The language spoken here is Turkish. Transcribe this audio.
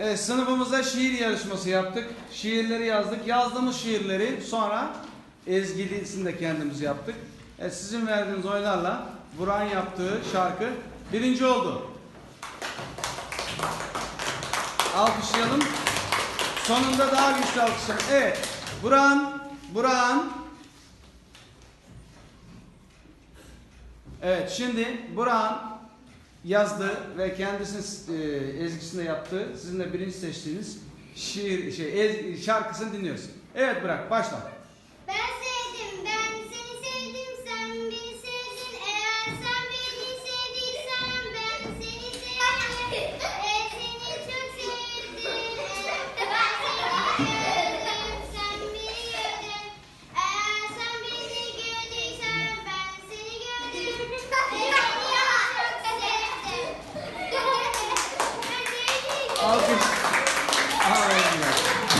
Evet, sınıfımızda şiir yarışması yaptık. Şiirleri yazdık. Yazdığımız şiirleri sonra ezgilisini de kendimiz yaptık. Evet, sizin verdiğiniz oylarla Burak'ın yaptığı şarkı birinci oldu. Alkışlayalım. Sonunda daha güçlü alkışlayalım. Evet, Burak'ın, Burak'ın Evet, şimdi Burak'ın yazdığı ve kendisinin e, ezgisinde yaptığı, sizin de birinci seçtiğiniz şiir, şey, ez, şarkısını dinliyoruz. Evet Burak, başla. Okay.